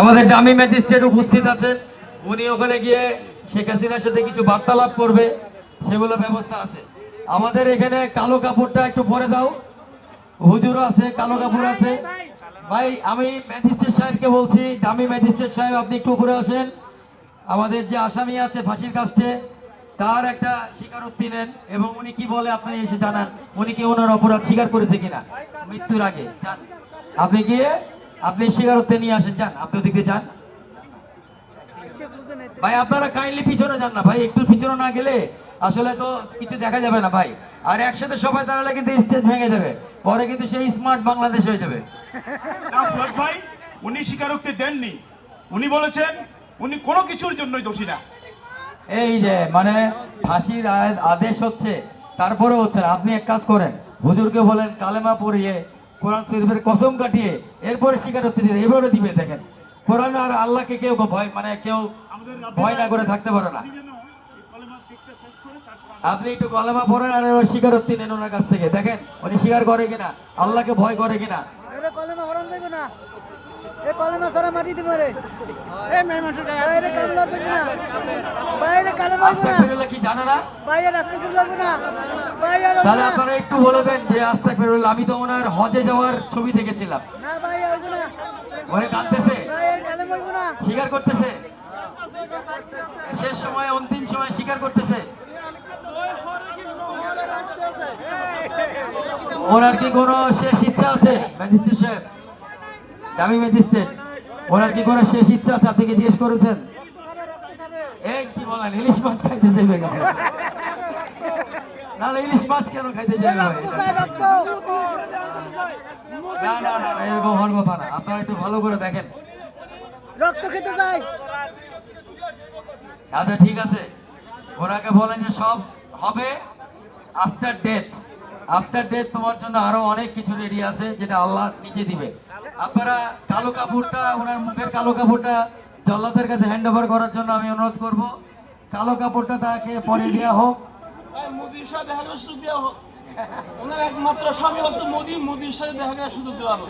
আমাদের dummy magistrate উপস্থিত আছেন। উনি ওখানে গিয়ে শেখ হাসিনার সাথে কিছু বার্তালাপ করবে, সেগুলো ব্যবস্থা আছে। আমাদের এখানে কালো কাপড়টা একটু পরে দাও। হুজুর আছে, কালো কাপড় আছে। ভাই, আমি ম্যাজিস্ট্রেট সাহেবকে বলছি ডামি ম্যাজিস্ট্রেট সাহেব, আপনি একটু উপরে আসেন। আমাদের যে আসামি আছে ফাঁসির কাছে তার একটা স্বীকারোক্তি নেন এবং উনি কি বলে আপনি এসে জানান। উনি কি ওনার অপরাধ স্বীকার করেছে কিনা? মৃত্যুর আগে। আপনি গিয়ে আপনি স্বীকারোক্তি নিয়ে আসেন যান। আপনি ওদিকে যান। ভাই আপনারা কাইন্ডলি পিছনে যান না ভাই। একটু পিছনে না গেলে আসলে তো কিছু দেখা যাবে না ভাই। আর একসাথে সবাই দাঁড়ালে কিন্তু স্টেজ ভেঙে যাবে। পরে কিন্তু সেই স্মার্ট বাংলাদেশ হয়ে যাবে। ভাই উনি স্বীকারোক্তি দেননি। উনি বলেছেন উনি কোনো কিছুর জন্যই দোষী না। এই যে মানে ফাঁসির আদেশ হচ্ছে তারপরে হচ্ছে আপনি এক কাজ করেন। হুজুরকে বলেন কালেমা পড়িয়ে কোরআন শরীফের কসম কাটিয়ে এরপরে স্বীকারোক্তি দিবে এভাবে দিবে দেখেন। কোরআন আর আল্লাহকে কেউ ভয় মানে কেউ ভয় না করে থাকতে পারে না। আপনি একটু কলেমা পড়েন আর স্বীকারোক্তি নেন ওনার কাছ থেকে। দেখেন উনি স্বীকার করে কিনা আল্লাহকে ভয় করে কিনা। কলেমা হরান যাবে না। এ কলেমা সারা মাটি দিব রে। বাইরে কামলা দিব না। বাইরে কালেমা হইব না। কি জানে না? বাইরে রাস্তা করে যাব না। তাহলে আপনারা একটু বলে দেন যে আস্তে ফিরুল আমি তো ওনার হজে যাওয়ার ছবি দেখেছিলাম। না না ওরে কাঁদতেছে? না। স্বীকার করতেছে? শেষ সময় অন্তিম সময় স্বীকার করতেছে? ওনার কি কোনো শেষ ইচ্ছা আছে ম্যাজিস্ট্রেট সাহেব? দামি ম্যাজিস্ট্রেট ওনার কি কোনো শেষ ইচ্ছা আছে আপনি কি জিজ্ঞেস করেছেন? এই কি বলেন ইলিশ মাছ খাইতে কেন? নাহলে ইলিশ মাছ কেন খাইতে যাবে ভাই? রক্ত চাই রক্ত না না না না, এরকম হওয়ার কথা না। আপনারা একটু ভালো করে দেখেন। রক্ত খেতে চাই আচ্ছা ঠিক আছে। ওনাকে বলেন যে সব হবে আফটার ডেথ আফটার ডেথ তোমার জন্য আরও অনেক কিছু রেডি আছে, যেটা আল্লাহ নিজে দিবে। আপনারা কালো কাপড়টা, ওনার মুখের কালো কাপড়টা জল্লাদের কাছে হ্যান্ড ওভার করার জন্য আমি অনুরোধ করব। কালো কাপড়টা তাকে পরে দেওয়া হোক। সাথে দেখা করার সুযোগ দেওয়া হোক। ওনার একমাত্র স্বামী হচ্ছে মোদি, মোদির সাথে দেখা করার সুযোগ দেওয়া হোক।